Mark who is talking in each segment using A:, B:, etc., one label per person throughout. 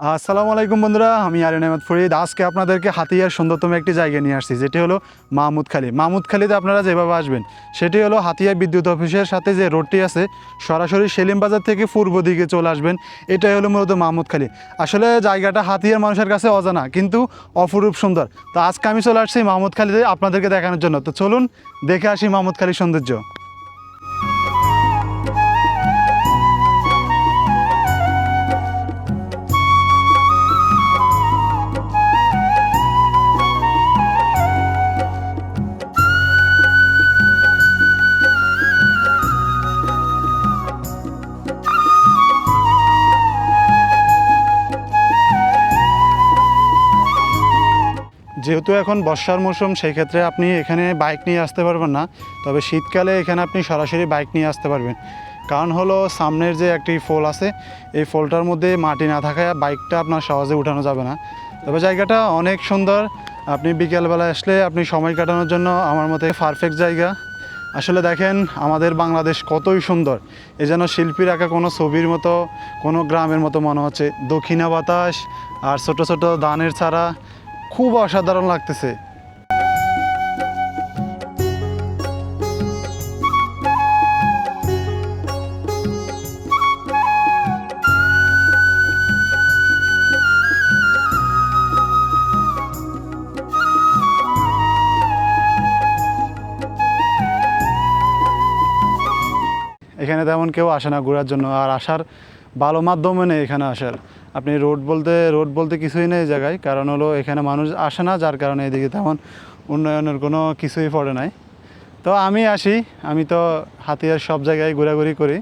A: আসসালামু আলাইকুম বন্ধুরা, আমি আরিন আহমেদ ফরিদ। আজকে আপনাদেরকে হাতিয়ার সুন্দরতম একটি জায়গায় নিয়ে আসছি, যেটি হলো মাহমুদখালী মাহমুদখালীতে আপনারা যেভাবে আসবেন, সেটি হলো হাতিয়া বিদ্যুৎ অফিসের সাথে যে রোডটি আছে, সরাসরি সেলিম বাজার থেকে পূর্ব দিকে চলে আসবেন। এটাই হলো মূলত মাহমুদখালী আসলে জায়গাটা হাতিয়ার মানুষের কাছে অজানা, কিন্তু অপরূপ সুন্দর। তো আজকে আমি চলে আসছি মাহমুদখালীতে আপনাদেরকে দেখানোর জন্য। তো চলুন, দেখে আসি মাহমুদখালীর সৌন্দর্য। যেহেতু এখন বর্ষার মৌসুম সেই ক্ষেত্রে আপনি এখানে বাইক নিয়ে আসতে পারবেন না। তবে শীতকালে এখানে আপনি সরাসরি বাইক নিয়ে আসতে পারবেন। কারণ হলো সামনের যে একটি ফোল আছে, এই ফোলটার মধ্যে মাটি না থাকায় বাইকটা আপনার সহজে উঠানো যাবে না। তবে জায়গাটা অনেক সুন্দর। আপনি বিকেলবেলা আসলে আপনি সময় কাটানোর জন্য আমার মতে পারফেক্ট জায়গা। আসলে দেখেন, আমাদের বাংলাদেশ কতই সুন্দর। এ যেন শিল্পীর আঁকা কোনো ছবির মতো, কোনো গ্রামের মতো মনে হচ্ছে। দক্ষিণা বাতাস আর ছোট ছোট দানের ছাড়া খুব অসাধারণ লাগতেছে। এখানে তেমন কেউ আসে না, ঘোরার জন্য। আর আসার ভালো মাধ্যমে নেই এখানে আসার। আপনি রোড বলতে রোড বলতে কিছুই নেই জায়গায়। কারণ হলো এখানে মানুষ আসে না, যার কারণে এদিকে তেমন উন্নয়নের কোনো কিছুই পড়ে নাই। তো আমি আসি, আমি তো হাতিয়ার সব জায়গায় ঘোরাঘুরি করি।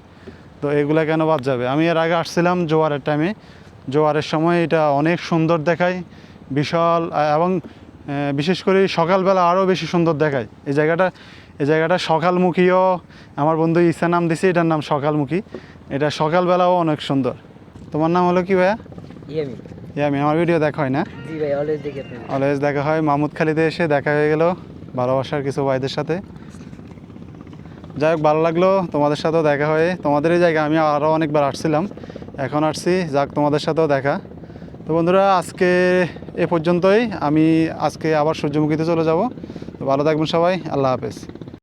A: তো এগুলো কেন বাদ যাবে? আমি এর আগে আসছিলাম জোয়ারের টাইমে জোয়ারের সময় এটা অনেক সুন্দর দেখায়, বিশাল, এবং বিশেষ করে সকালবেলা আরও বেশি সুন্দর দেখায়। এই জায়গাটা এই জায়গাটা সকালমুখীও, আমার বন্ধু ইসা নাম দিছে, এটার নাম সকালমুখী। এটা সকালবেলাও অনেক সুন্দর। তোমার নাম হলো কি ভাইয়া?
B: ইয়ামি
A: ইয়ে আমি আমার ভিডিও দেখা হয় না?
B: জি ভাই অলওয়েজ দেখি
A: অলওয়েজ দেখা হয়। মামুদখালিতে এসে দেখা হয়ে গেল ভালোবাসার কিছু ভাইদের সাথে। যাই হোক ভালো লাগল তোমাদের সাথেও দেখা হয়ে। তোমাদের এই জায়গায় আমি আরও অনেকবার আসছিলাম। এখন আসছি যাক তোমাদের সাথেও দেখা। তো বন্ধুরা আজকে এ পর্যন্তই। আমি আজকে আবার সূর্যমুখীতে চলে যাব। তো ভালো থাকবেন সবাই। আল্লাহ হাফেজ।